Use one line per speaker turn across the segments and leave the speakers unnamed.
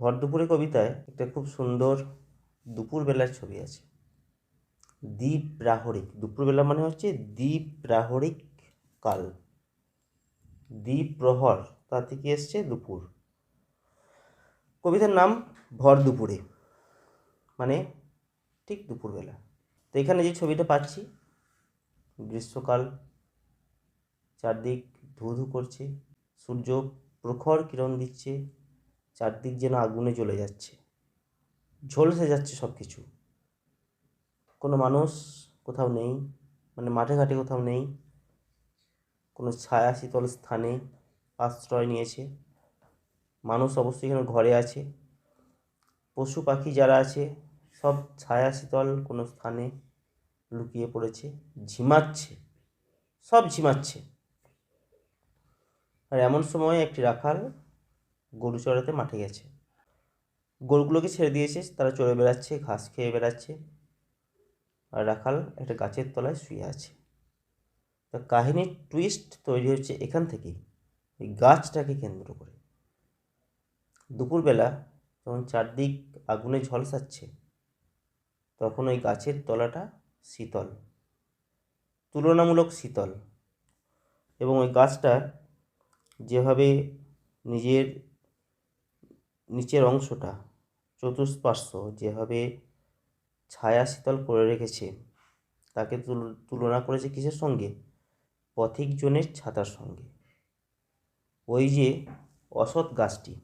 ভর দুপুরে কবিতায় একটা খুব সুন্দর দুপুরবেলার ছবি আছে। দ্বীপ প্রাহরিক, দুপুরবেলা মানে হচ্ছে দ্বীপ প্রাহরিক কাল। দ্বীপ প্রহর, তা থেকে এসছে দুপুর। কবিতার নাম ভর দুপুরে মানে ঠিক দুপুরবেলা। তো এখানে যে ছবিটা পাচ্ছি, গ্রীষ্মকাল, চারদিক ধু ধু করছে, সূর্য প্রখর কিরণ দিচ্ছে চারদিক যেন আগুনে জ্বলে যাচ্ছে। ঝলসে যাচ্ছে সব কিছু কোনো মানুষ কোথাও নেই মানে মাঠে ঘাটে কোথাও নেই। কোনো ছায়া শীতল স্থানে আশ্রয় নিয়েছে। মানুষ অবশ্যই এখানে ঘরে আছে। পশু পাখি যারা আছে, সব ছায়া শীতল কোনো স্থানে লুকিয়ে পড়েছে। ঝিমাচ্ছে, সব ঝিমাচ্ছে। আর এমন সময় একটি রাখাল গরু চড়াতে মাঠে গেছে। গরুগুলোকে ছেড়ে দিয়েছে তারা চড়ে বেড়াচ্ছে, ঘাস খেয়ে বেড়াচ্ছে। আর রাখাল একটা গাছের তলায় শুয়ে আছে। তা কাহিনীর টুইস্ট তৈরি হচ্ছে এখান থেকেই। এই গাছটাকে কেন্দ্র করে। দুপুরবেলা যখন চারদিক আগুনে ঝলসাচ্ছে তখন ওই গাছের তলাটা শীতল, তুলনামূলক শীতল। এবং ওই গাছটা যেভাবে নিজের নিচের অংশটা চতুষ্পার্শ্ব যেভাবে ছায়া শীতল করে রেখেছে, তাকে তুল- তুলনা করেছে কিসের সঙ্গে? পথিকজনের ছাতার সঙ্গে। ওই যে অসৎ গাছটি,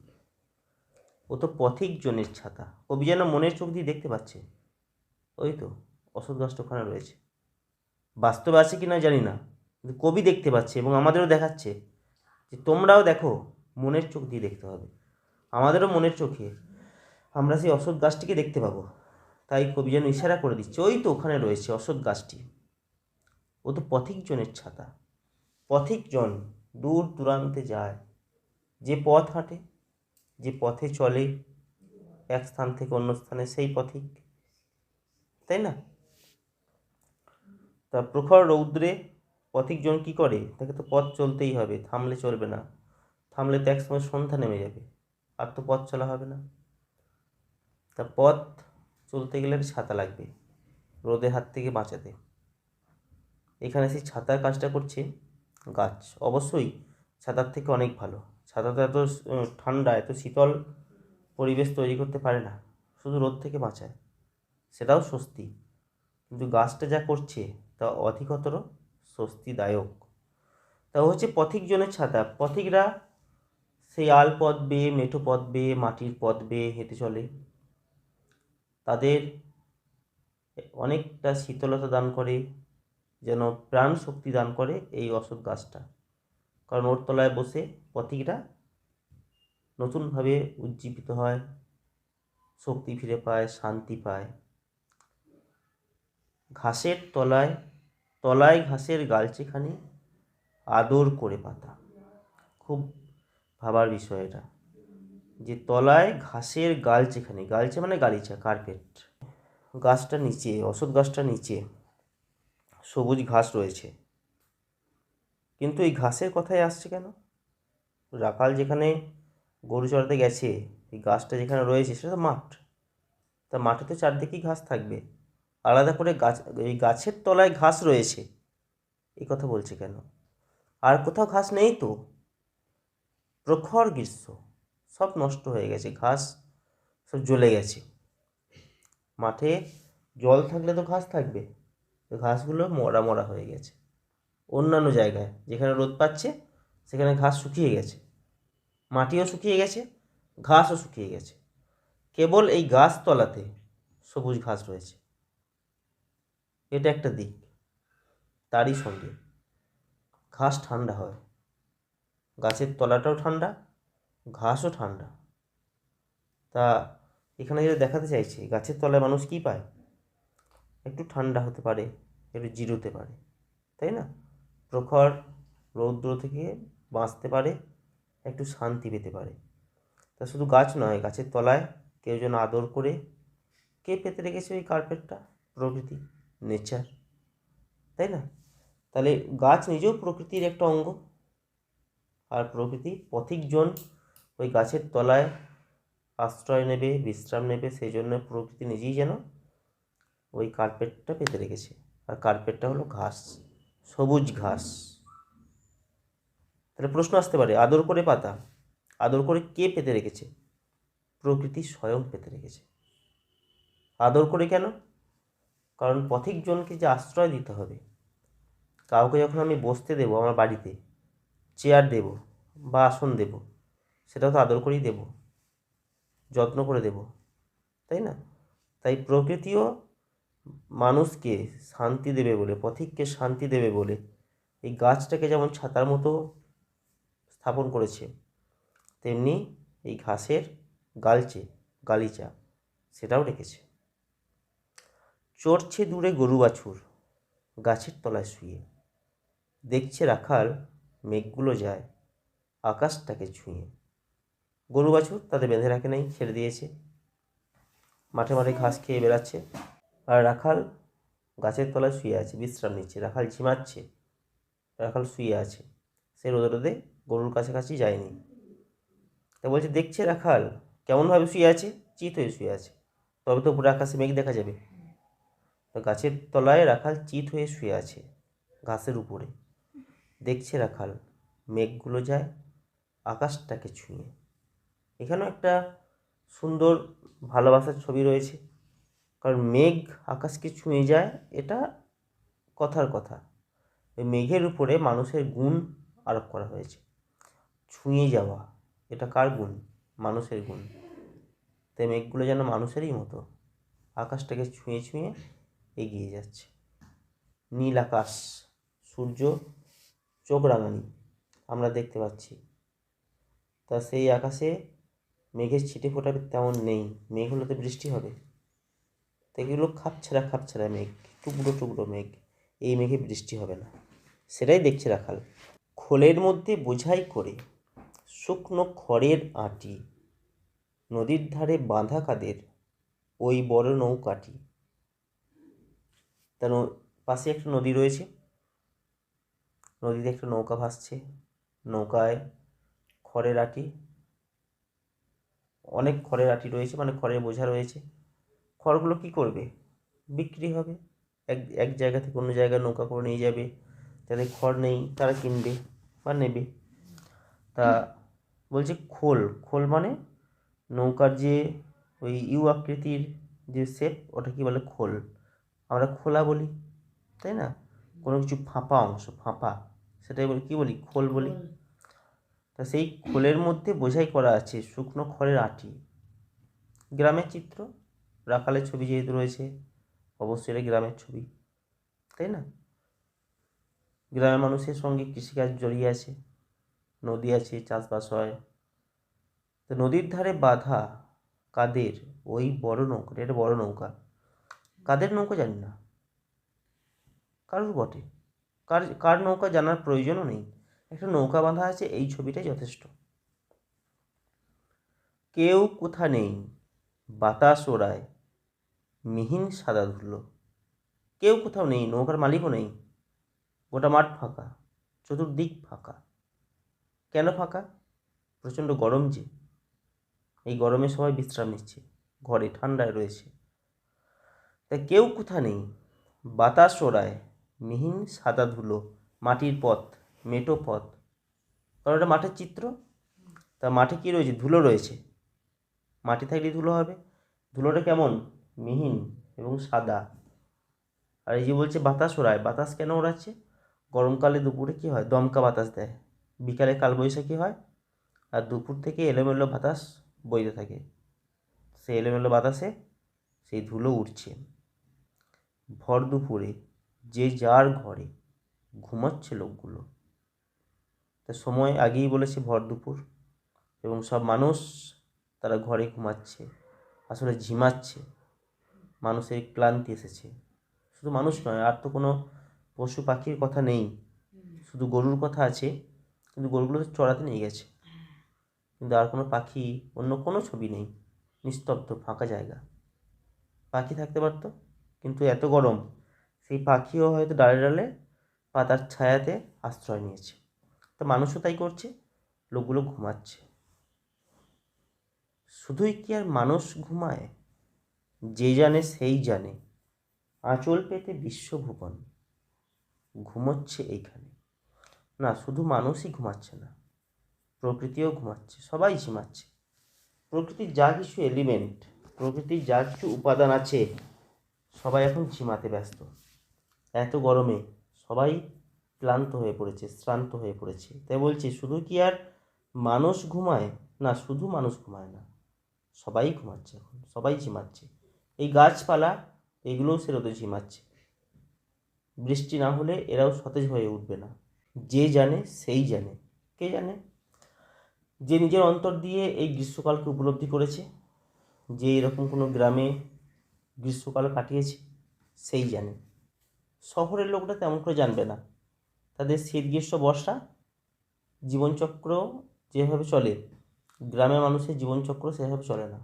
ও তো পথিকজনের ছাতা। কবি যেন মনের চোখ দিয়ে দেখতে পাচ্ছে। ওই তো অসৎ গাছটা ওখানে রয়েছে। বাস্তবে আছে কি না জানি না, কিন্তু কবি দেখতে পাচ্ছে এবং আমাদেরও দেখাচ্ছে যে তোমরাও দেখো, মনের চোখ দিয়ে দেখতে হবে। আমাদেরও মনের চোখে। আমরা সেই অসৎ গাছটিকে দেখতে পাবো। তাই কবি যেন ইশারা করে দিচ্ছে, ওই তো ওখানে রয়েছে অসৎ গাছটি। ও তো পথিকজনের ছাতা। পথিকজন দূর দূরান্তে যায়। যে পথ হাঁটে, যে পথে চলে, এক স্থান থেকে অন্য স্থানে সেই পথিক। তাই না? তা প্রখর রৌদ্রে পথিকজন কি করে? তাকে তো পথ চলতেই হবে, থামলে চলবে না। থামলে তো একসময় সন্ধ্যা নেমে যাবে। আর তো পথ চলা হবে না। তা পথ চলতে গেলে ছাতা লাগবে রোদের হাত থেকে বাঁচাতে। এখানে সেই ছাতার কাজটা করছে গাছ। অবশ্যই ছাতার থেকে অনেক ভালো। ছাতা তো এত ঠান্ডা, এত শীতল পরিবেশ তৈরি করতে পারে না। শুধু রোদ থেকে বাঁচায়। সেটাও স্বস্তি। কিন্তু গাছটা যা করছে তা অধিকতর স্বস্তিদায়ক। তা হচ্ছে পথিকজনের ছাতা। পথিকরা সেই আল পথ বেয়ে মেঠো পথ বেয়ে মাটির পথ বেয়ে হেঁটে চলে। তাদের অনেকটা শীতলতা দান করে, যেন প্রাণ শক্তি দান করে এই অসৎ গাছটা। কারণ ওর তলায় বসে পথিকরা নতুনভাবে উজ্জীবিত হয়, শক্তি ফিরে পায়, শান্তি পায়। ঘাসের তলায় তলায় ঘাসের গালচেখানি আদর করে পাতা। খুব ভাবার বিষয় এটা। যে তলায় ঘাসের গালচেখানি গালচে মানে গালিচা কার্পেট গাছটা নিচে, অসৎ গাছটা নিচে সবুজ ঘাস রয়েছে। কিন্তু এই ঘাসের কথাই আসছে কেন? রাখাল যেখানে গরু চড়াতে গেছে, এই গাছটা যেখানে রয়েছে সেটা তো মাঠ। তা মাঠে তো চারদিকেই ঘাস থাকবে। আলাদা করে গাছ, এই গাছের তলায় ঘাস রয়েছে এই কথা বলছে কেন? আর কোথাও ঘাস নেই তো? প্রখর গ্রীষ্ম, সব নষ্ট হয়ে গেছে, ঘাস সব জ্বলে গেছে। মাঠে জল থাকলে তো ঘাস থাকবে ঘাসগুলো মরা মরা হয়ে গেছে। অন্যান্য জায়গায়, যেখানে রোদ পাচ্ছে, সেখানে ঘাস শুকিয়ে গেছে। মাটিও শুকিয়ে গেছে, ঘাসও শুকিয়ে গেছে। কেবল এই গাছতলাতে সবুজ ঘাস রয়েছে। এটা একটা দিক, তারই সঙ্গে। ঘাস ঠান্ডা হয়। গাছের তলাটাও ঠান্ডা, ঘাসও ঠান্ডা। তা এখানে যেটা দেখাতে চাইছে, গাছের তলায় মানুষ কী পায়? একটু ঠান্ডা হতে পারে, একটু জিরোতে পারে, তাই না? প্রখর রৌদ্র থেকে বাঁচতে পারে, একটু শান্তি পেতে পারে। তা শুধু গাছ নয়, গাছের তলায় কেউ যেন আদর করে, কে পেতে রেখেছে ওই কার্পেটটা? প্রকৃতি, নেচার, তাই না? তাহলে গাছ নিজেও প্রকৃতির একটা অঙ্গ। আর প্রকৃতি পথিকজন ওই গাছের তলায় আশ্রয় নেবে, বিশ্রাম নেবে, সেই জন্য প্রকৃতি নিজেই যেন ওই কার্পেটটা পেতে রেখেছে। আর কার্পেটটা হলো ঘাস, সবুজ ঘাস। তাহলে প্রশ্ন আসতে পারে, আদর করে পাতা, আদর করে কে পেতে রেখেছে? প্রকৃতি স্বয়ং পেতে রেখেছে। আদর করে কেন? কারণ পথিকজনকে যে আশ্রয় দিতে হবে, কাউকে যখন আমি বসতে দেবো আমার বাড়িতে চেয়ার দেব বা আসন দেব, সেটাও তো আদর করেই দেব, যত্ন করে দেব, তাই না? তাই প্রকৃতিও মানুষকে শান্তি দেবে বলে, পথিককে শান্তি দেবে বলে এই গাছটাকে যেমন ছাতার মতো স্থাপন করেছে, তেমনি এই ঘাসের গালচে, গালিচা সেটাও রেখেছে চড়ছে দূরে গরু বাছুর গাছের তলায় শুয়ে, দেখছে রাখাল মেঘগুলো যায়, আকাশটাকে ছুঁয়ে। গরু বাছুর তাদের বেঁধে রাখে নাই, ছেড়ে দিয়েছে। মাঠে মাঠে ঘাস খেয়ে বেড়াচ্ছে। আর রাখাল গাছের তলায় শুয়ে আছে, বিশ্রাম নিচ্ছে। রাখাল ঝিমাচ্ছে, রাখাল শুয়ে আছে। সে রোদে রোদে গরুর কাছাকাছি যায়নি। তা বলছে, দেখছে রাখাল, কেমনভাবে শুয়ে আছে? চিত হয়ে শুয়ে আছে। তবে তো পুরো আকাশে মেঘ দেখা যাবে। তো গাছের তলায় রাখাল চিত হয়ে শুয়ে আছে, ঘাসের উপরে। দেখছে রাখাল, মেঘগুলো যায় আকাশটাকে ছুঁয়ে। এখানেও একটা সুন্দর ভালোবাসার ছবি রয়েছে, কারণ মেঘ আকাশকে ছুঁয়ে যায়, এটা কথার কথা। মেঘের উপরে মানুষের গুণ আরোপ করা হয়েছে। ছুঁয়ে যাওয়া, এটা কার গুণ? মানুষের গুণ। তাই মেঘগুলো যেন মানুষেরই মতো, আকাশটাকে ছুঁয়ে ছুঁয়ে এগিয়ে যাচ্ছে। নীল আকাশ, সূর্য চোখ রাঙানি, আমরা দেখতে পাচ্ছি। তা সেই আকাশে মেঘের ছিটে ফোটা তেমন নেই মেঘ হলে তো বৃষ্টি হবে। তো এগুলো খাপছাড়া খাপছাড়া মেঘ, টুকরো টুকরো মেঘ, এই মেঘে বৃষ্টি হবে না। সেটাই দেখছে রাখাল। খোলের মধ্যে বোঝাই করে শুকনো খড়ের আঁটি, নদীর ধারে বাঁধা কাদের, ওই বড় নৌকাটি। তার পাশে একটা নদী রয়েছে। নদীতে একটা নৌকা ভাসছে। নৌকায় খড়ের আটি। অনেক খড়ের আটি রয়েছে মানে খড়ের বোঝা রয়েছে। খড়গুলো কী করবে? বিক্রি হবে। এক এক জায়গা থেকে অন্য জায়গায় নৌকা করে নিয়ে যাবে। যাদের খড় নেই, তারা কিনবে বা নেবে। তা বলছে খোল। খোল মানে নৌকার যে ওই ইউ আকৃতির যে শেপ ওটা কি বলে? খোল। আমরা খোলা বলি, তাই না? কোনো কিছু ফাঁপা অংশ ফাঁপা। সেটাই বলি কী বলি? খোল বলি। তা সেই খোলের মধ্যে বোঝাই করা আছে শুকনো খড়ের আটি। গ্রামের চিত্র। রাখালের ছবি যেহেতু রয়েছে অবশ্যই এটা গ্রামের ছবি। তাই না? গ্রামের মানুষের সঙ্গে কৃষিকাজ জড়িয়ে আছে। নদী আছে চাষবাস হয়। তো নদীর ধারে বাঁধা কাদের? ওই বড় নৌকা এটা বড় নৌকা। কাদের নৌকা জানি না। কারোর বটে? কার কার নৌকা জানার প্রয়োজনও নেই। একটা নৌকা বাঁধা আছে, এই ছবিটাই যথেষ্ট। কেউ কোথা নেই? বাতাস ওড়ায়। মিহিন সাদা ধুলো। কেউ কোথাও নেই, নৌকার মালিকও নেই। গোটা মাঠ ফাঁকা, চতুর্দিক ফাঁকা। কেন ফাঁকা? প্রচণ্ড গরম যে। এই গরমে সবাই বিশ্রাম নিচ্ছে, ঘরে ঠান্ডায় রয়েছে। তাই কেউ কোথা নেই? বাতাস ওড়ায়। মিহিন সাদা ধুলো, মাটির পথ, মেটো পথ। কারণ এটা মাঠের চিত্র। তা মাঠে কী রয়েছে? ধুলো রয়েছে। মাটি থাকলে ধুলো হবে। ধুলোটা কেমন? মিহিন এবং সাদা। আর এই যে বলছে বাতাস ওড়ায়, বাতাস কেন ওড়াচ্ছে? গরমকালে দুপুরে কী হয়? দমকা বাতাস দেয়। বিকালে কালবৈশাখী হয় আর দুপুর থেকে এলোমেলো বাতাস বইতে থাকে। সেই এলোমেলো বাতাসে সেই ধুলো উঠছে ভর দুপুরে যে যার ঘরে ঘুমাচ্ছে লোকগুলো। তা সময় আগেই বলেছে ভর দুপুর এবং সব মানুষ তারা ঘরে ঘুমাচ্ছে, আসলে ঝিমাচ্ছে, মানুষের ক্লান্তি এসেছে। শুধু মানুষ নয়, আর তো কোনো পশু পাখির কথা নেই। শুধু গরুর কথা আছে, কিন্তু গরুগুলো তো চড়াতে নিয়ে গেছে। কিন্তু আর কোনো পাখি, অন্য কোনো ছবি নেই, নিস্তব্ধ ফাঁকা জায়গা। পাখি থাকতে পারতো, কিন্তু এত গরম সেই পাখিও হয়তো ডালে ডালে পাতার ছায়াতে আশ্রয় নিয়েছে। তো মানুষও তাই করছে, লোকগুলো ঘুমাচ্ছে। শুধুই কি আর মানুষ ঘুমায়? যে জানে সেই জানে। আঁচল পেতে বিশ্বভুবন ঘুমোচ্ছে এইখানে। না, শুধু মানুষই ঘুমাচ্ছে না, প্রকৃতিও ঘুমাচ্ছে, সবাই ঝিমাচ্ছে প্রকৃতির যা কিছু এলিমেন্ট প্রকৃতির যা কিছু উপাদান আছে, সবাই এখন ঝিমাতে ব্যস্ত। এত গরমে সবাই ক্লান্ত হয়ে পড়েছে, শ্রান্ত হয়ে পড়েছে। তাই বলছি, শুধু কি আর মানুষ ঘুমায়? না, শুধু মানুষ ঘুমায় না, সবাই ঘুমাচ্ছে এখন, সবাই ঝিমাচ্ছে। এই গাছপালা, এগুলোও সেরোতে ঝিমাচ্ছে। বৃষ্টি না হলে এরাও সতেজ হয়ে উঠবে না। যে জানে, সেই জানে। কে জানে? যে নিজের অন্তর দিয়ে এই গ্রীষ্মকালকে উপলব্ধি করেছে, যে এরকম কোনো গ্রামে গ্রীষ্মকাল কাটিয়েছে, সেই জানে। শহরের লোকরা তেমন করে জানবে না। তাদের শীত গ্রীষ্ম বর্ষা, জীবনচক্র যেভাবে চলে, গ্রামের মানুষের জীবনচক্র সেভাবে চলে না।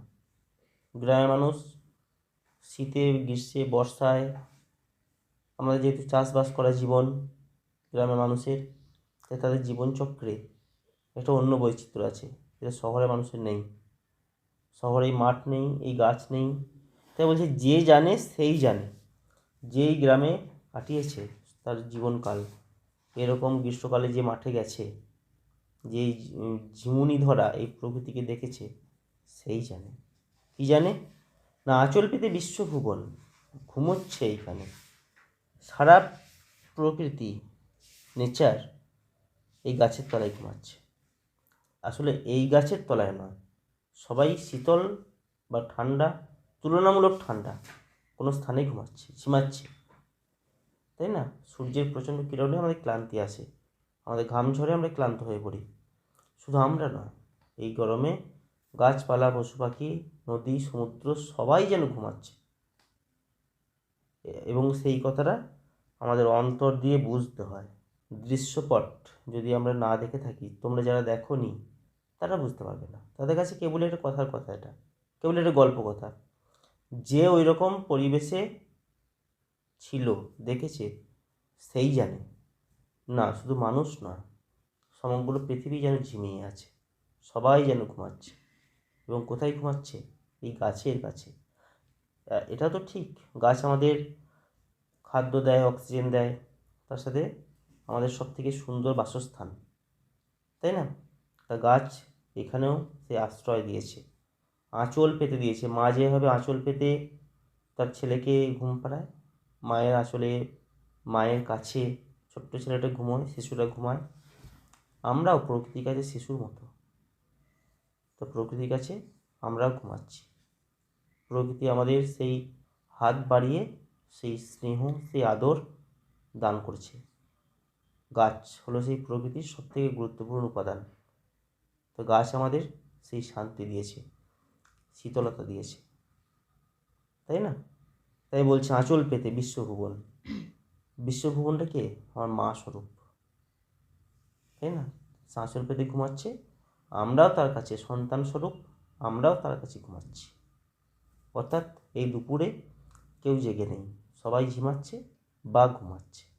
গ্রামের মানুষ শীতে, গ্রীষ্মে, বর্ষায় আমাদের যেহেতু চাষবাস করা জীবন গ্রামের মানুষের, তাই তাদের জীবনচক্রে একটা অন্য বৈচিত্র্য আছে যেটা শহরের মানুষের নেই। শহরে এই মাঠ নেই, এই গাছ নেই। তাই বলছে, যে জানে সেই জানে। যেই গ্রামে কাটিয়েছে তার জীবনকাল। এরকম গ্রীষ্মকালে যে মাঠে গেছে ঝি- ঝিমুনি ধরা এই প্রকৃতিকে দেখেছে, সেই জানে। কি জানে? না আঁচল পেতে বিশ্বভুবন ঘুমোচ্ছে এইখানে। সারা প্রকৃতি, নেচার এই গাছের তলায় ঘুমাচ্ছে। আসলে এই গাছের তলায় নয়, সবাই শীতল বা ঠান্ডা, তুলনামূলক ঠান্ডা, কোনো স্থানে ঘুমাচ্ছে, ঝিমাচ্ছে। তাই না? সূর্যের প্রচণ্ড কিরণে আমাদের ক্লান্তি আসে। আমাদের ঘাম ঝরে আমরা ক্লান্ত হয়ে পড়ি। শুধু আমরা নয়, এই গরমে গাছপালা, পশু পাখি, নদী, সমুদ্র সবাই যেন ঘুমাচ্ছে। এবং সেই কথাটা আমাদের অন্তর দিয়ে বুঝতে হয়। দৃশ্যপট যদি আমরা না দেখে থাকি, তোমরা যারা দেখো নি তারা বুঝতে পারবে না। তাদের কাছে কেবল একটা কথার কথা এটা। কেবল একটা গল্প কথা। যে ওই রকম পরিবেশে ছিল, দেখেছে? সেই জানে। না, শুধু মানুষ নয়, সমগ্র পৃথিবী যেন ঝিমিয়ে আছে। সবাই যেন ঘুমাচ্ছে। এবং কোথায় ঘুমাচ্ছে? এই গাছের কাছে। এটা তো ঠিক। গাছ আমাদের খাদ্য দেয়, অক্সিজেন দেয়। তার সাথে আমাদের সব থেকে সুন্দর বাসস্থান। তাই না? তা গাছ এখানেও সে আশ্রয় দিয়েছে। আঁচল পেতে দিয়েছে। মা যেভাবে আঁচল পেতে তার ছেলেকে ঘুম পাড়ায় মায়ের আসলে, মায়ের কাছে ছোট্ট ছেলেটা ঘুমোয় শিশুরা ঘুমায়। আমরাও প্রকৃতির কাছে শিশুর মতো। তো প্রকৃতির কাছে আমরাও ঘুমাচ্ছি। প্রকৃতি আমাদের সেই হাত বাড়িয়ে, সেই স্নেহ, সেই আদর দান করছে। গাছ হলো সেই প্রকৃতির সবথেকে গুরুত্বপূর্ণ উপাদান। তো গাছ আমাদের সেই শান্তি দিয়েছে, শীতলতা দিয়েছে। তাই না? তাই বলছে, আঁচল পেতে বিশ্বভুবন। বিশ্বভুবনটা কে? আমার মা স্বরূপ। তাই না? আঁচল পেতে ঘুমাচ্ছে, আমরাও তার কাছে সন্তান স্বরূপ, আমরাও তার কাছে ঘুমাচ্ছি। অর্থাৎ এই দুপুরে কেউ জেগে নেই, সবাই ঝিমাচ্ছে বা ঘুমাচ্ছে।